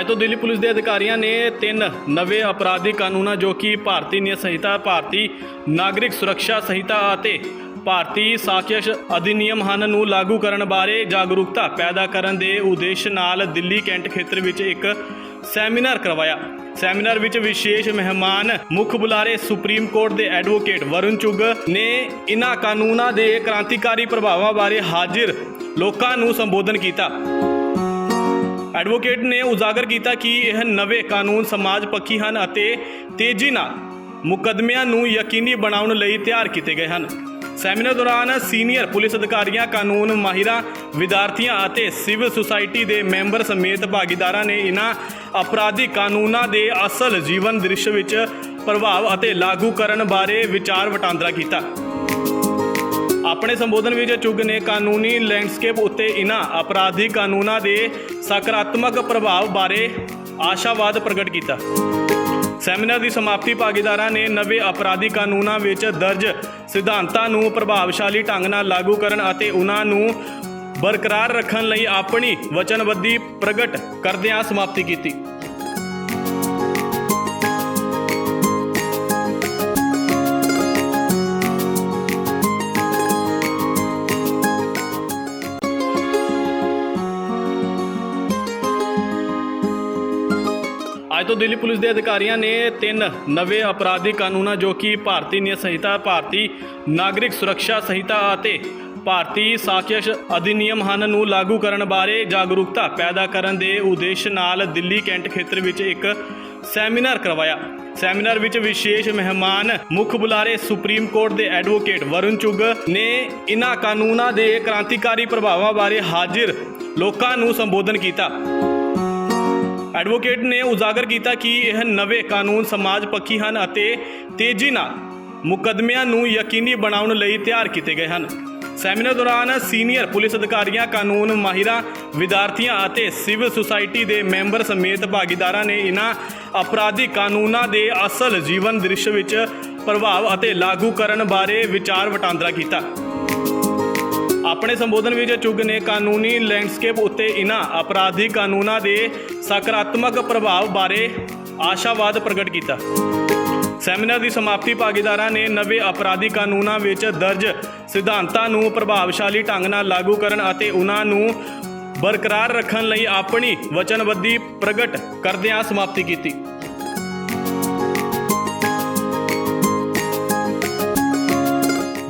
ਅੱਜ ਤੋਂ ਦਿੱਲੀ ਪੁਲਿਸ ਦੇ ਅਧਿਕਾਰੀਆਂ ਨੇ ਤਿੰਨ ਨਵੇਂ ਅਪਰਾਧਿਕ ਕਾਨੂੰਨਾਂ ਜੋ ਕਿ ਭਾਰਤੀ ਨਿਯਮ ਸੰਹਿਤਾ, ਭਾਰਤੀ ਨਾਗਰਿਕ ਸੁਰੱਖਿਆ ਸੰਹਿਤਾ ਅਤੇ ਭਾਰਤੀ ਸਾਖਿਅਸ਼ ਅਧਿਨਿਯਮ ਹਨ ਨੂੰ ਲਾਗੂ ਕਰਨ ਬਾਰੇ ਜਾਗਰੂਕਤਾ ਪੈਦਾ ਕਰਨ ਦੇ ਉਦੇਸ਼ ਨਾਲ ਦਿੱਲੀ ਕੈਂਟ ਖੇਤਰ ਵਿੱਚ ਇੱਕ ਸੈਮੀਨਾਰ ਕਰਵਾਇਆ। ਸੈਮੀਨਾਰ ਵਿੱਚ ਵਿਸ਼ੇਸ਼ ਮਹਿਮਾਨ ਮੁੱਖ ਬੁਲਾਰੇ ਸੁਪਰੀਮ ਕੋਰਟ ਦੇ ਐਡਵੋਕੇਟ ਵਰੁਣ ਚੁੱਗ ਨੇ ਇਨ੍ਹਾਂ ਕਾਨੂੰਨਾਂ ਦੇ ਕ੍ਰਾਂਤੀਕਾਰੀ ਪ੍ਰਭਾਵਾਂ ਬਾਰੇ ਹਾਜ਼ਰ ਲੋਕਾਂ ਨੂੰ ਸੰਬੋਧਨ ਕੀਤਾ। ਐਡਵੋਕੇਟ ਨੇ ਉਜਾਗਰ ਕੀਤਾ ਕਿ ਇਹ ਨਵੇਂ ਕਾਨੂੰਨ ਸਮਾਜ ਪੱਖੀ ਹਨ ਅਤੇ ਤੇਜ਼ੀ ਨਾਲ ਮੁਕੱਦਮਿਆਂ ਨੂੰ ਯਕੀਨੀ ਬਣਾਉਣ ਲਈ ਤਿਆਰ ਕੀਤੇ ਗਏ ਹਨ। ਸੈਮੀਨਾਰ ਦੌਰਾਨ ਸੀਨੀਅਰ ਪੁਲਿਸ ਅਧਿਕਾਰੀਆਂ, ਕਾਨੂੰਨ ਮਾਹਿਰਾਂ, ਵਿਦਿਆਰਥੀਆਂ ਅਤੇ ਸਿਵਲ ਸੁਸਾਇਟੀ ਦੇ ਮੈਂਬਰ ਸਮੇਤ ਭਾਗੀਦਾਰਾਂ ਨੇ ਇਹਨਾਂ ਅਪਰਾਧਿਕ ਕਾਨੂੰਨਾਂ ਦੇ ਅਸਲ ਜੀਵਨ ਦ੍ਰਿਸ਼ ਵਿੱਚ ਪ੍ਰਭਾਵ ਅਤੇ ਲਾਗੂ ਕਰਨ ਬਾਰੇ ਵਿਚਾਰ ਵਟਾਂਦਰਾ ਕੀਤਾ। ਆਪਣੇ ਸੰਬੋਧਨ ਵਿੱਚ ਚੁੱਗ ਨੇ ਕਾਨੂੰਨੀ ਲੈਂਡਸਕੇਪ ਉੱਤੇ ਇਹਨਾਂ ਅਪਰਾਧਿਕ ਕਾਨੂੰਨਾਂ ਦੇ ਸਕਾਰਾਤਮਕ ਪ੍ਰਭਾਵ ਬਾਰੇ ਆਸ਼ਾਵਾਦ ਪ੍ਰਗਟ ਕੀਤਾ। ਸੈਮੀਨਾਰ ਦੀ ਸਮਾਪਤੀ ਭਾਗੀਦਾਰਾਂ ਨੇ ਨਵੇਂ ਅਪਰਾਧੀ ਕਾਨੂੰਨਾਂ ਵਿੱਚ ਦਰਜ ਸਿਧਾਂਤਾਂ ਨੂੰ ਪ੍ਰਭਾਵਸ਼ਾਲੀ ਢੰਗ ਨਾਲ ਲਾਗੂ ਕਰਨ ਅਤੇ ਉਹਨਾਂ ਨੂੰ ਬਰਕਰਾਰ ਰੱਖਣ ਲਈ ਆਪਣੀ ਵਚਨਬੱਧੀ ਪ੍ਰਗਟ ਕਰਦਿਆਂ ਸਮਾਪਤੀ ਕੀਤੀ। ਤੋਂ ਦਿੱਲੀ ਪੁਲਿਸ ਦੇ ਅਧਿਕਾਰੀਆਂ ਨੇ ਤਿੰਨ ਨਵੇਂ ਅਪਰਾਧਿਕ ਕਾਨੂੰਨਾਂ ਜੋ ਕਿ ਭਾਰਤੀ ਨਿਯਮ ਸੰਹਿਤਾ, ਭਾਰਤੀ ਨਾਗਰਿਕ ਸੁਰੱਖਿਆ ਸੰਹਿਤਾ ਅਤੇ ਭਾਰਤੀ ਸਾਖਿਅਸ਼ ਅਧਿਨਿਯਮ ਹਨ ਨੂੰ ਲਾਗੂ ਕਰਨ ਬਾਰੇ ਜਾਗਰੂਕਤਾ ਪੈਦਾ ਕਰਨ ਦੇ ਉਦੇਸ਼ ਨਾਲ ਦਿੱਲੀ ਕੈਂਟ ਖੇਤਰ ਵਿੱਚ ਇੱਕ ਸੈਮੀਨਾਰ ਕਰਵਾਇਆ। ਸੈਮੀਨਾਰ ਵਿੱਚ ਵਿਸ਼ੇਸ਼ ਮਹਿਮਾਨ ਮੁੱਖ ਬੁਲਾਰੇ ਸੁਪਰੀਮ ਕੋਰਟ ਦੇ ਐਡਵੋਕੇਟ ਵਰੁਣ ਚੁੱਗ ਨੇ ਇਨ੍ਹਾਂ ਕਾਨੂੰਨਾਂ ਦੇ ਕ੍ਰਾਂਤੀਕਾਰੀ ਪ੍ਰਭਾਵਾਂ ਬਾਰੇ ਹਾਜ਼ਰ ਲੋਕਾਂ ਨੂੰ ਸੰਬੋਧਨ ਕੀਤਾ। ਐਡਵੋਕੇਟ ਨੇ ਉਜਾਗਰ ਕੀਤਾ ਕਿ ਇਹ ਨਵੇਂ ਕਾਨੂੰਨ ਸਮਾਜ ਪੱਖੀ ਹਨ ਅਤੇ ਤੇਜ਼ੀ ਨਾਲ ਮੁਕੱਦਮਿਆਂ ਨੂੰ ਯਕੀਨੀ ਬਣਾਉਣ ਲਈ ਤਿਆਰ ਕੀਤੇ ਗਏ ਹਨ। ਸੈਮੀਨਾਰ ਦੌਰਾਨ ਸੀਨੀਅਰ ਪੁਲਿਸ ਅਧਿਕਾਰੀਆਂ, ਕਾਨੂੰਨ ਮਾਹਿਰਾਂ, ਵਿਦਿਆਰਥੀਆਂ ਅਤੇ ਸਿਵਲ ਸੁਸਾਇਟੀ ਦੇ ਮੈਂਬਰ ਸਮੇਤ ਭਾਗੀਦਾਰਾਂ ਨੇ ਇਹਨਾਂ ਅਪਰਾਧਿਕ ਕਾਨੂੰਨਾਂ ਦੇ ਅਸਲ ਜੀਵਨ ਦ੍ਰਿਸ਼ ਵਿੱਚ ਪ੍ਰਭਾਵ ਅਤੇ ਲਾਗੂ ਕਰਨ ਬਾਰੇ ਵਿਚਾਰ ਵਟਾਂਦਰਾ ਕੀਤਾ। ਆਪਣੇ ਸੰਬੋਧਨ ਵਿੱਚ ਚੁੱਗ ਨੇ ਕਾਨੂੰਨੀ ਲੈਂਡਸਕੇਪ ਉੱਤੇ ਇਹਨਾਂ ਅਪਰਾਧਿਕ ਕਾਨੂੰਨਾਂ ਦੇ ਸਕਾਰਾਤਮਕ ਪ੍ਰਭਾਵ ਬਾਰੇ ਆਸ਼ਾਵਾਦ ਪ੍ਰਗਟ ਕੀਤਾ। ਸੈਮੀਨਾਰ ਦੀ ਸਮਾਪਤੀ ਭਾਗੀਦਾਰਾਂ ਨੇ ਨਵੇਂ ਅਪਰਾਧੀ ਕਾਨੂੰਨਾਂ ਵਿੱਚ ਦਰਜ ਸਿਧਾਂਤਾਂ ਨੂੰ ਪ੍ਰਭਾਵਸ਼ਾਲੀ ਢੰਗ ਨਾਲ ਲਾਗੂ ਕਰਨ ਅਤੇ ਉਹਨਾਂ ਨੂੰ ਬਰਕਰਾਰ ਰੱਖਣ ਲਈ ਆਪਣੀ ਵਚਨਬੱਧੀ ਪ੍ਰਗਟ ਕਰਦਿਆਂ ਸਮਾਪਤੀ ਕੀਤੀ।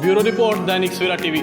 Bureau report, Dainik Savera TV.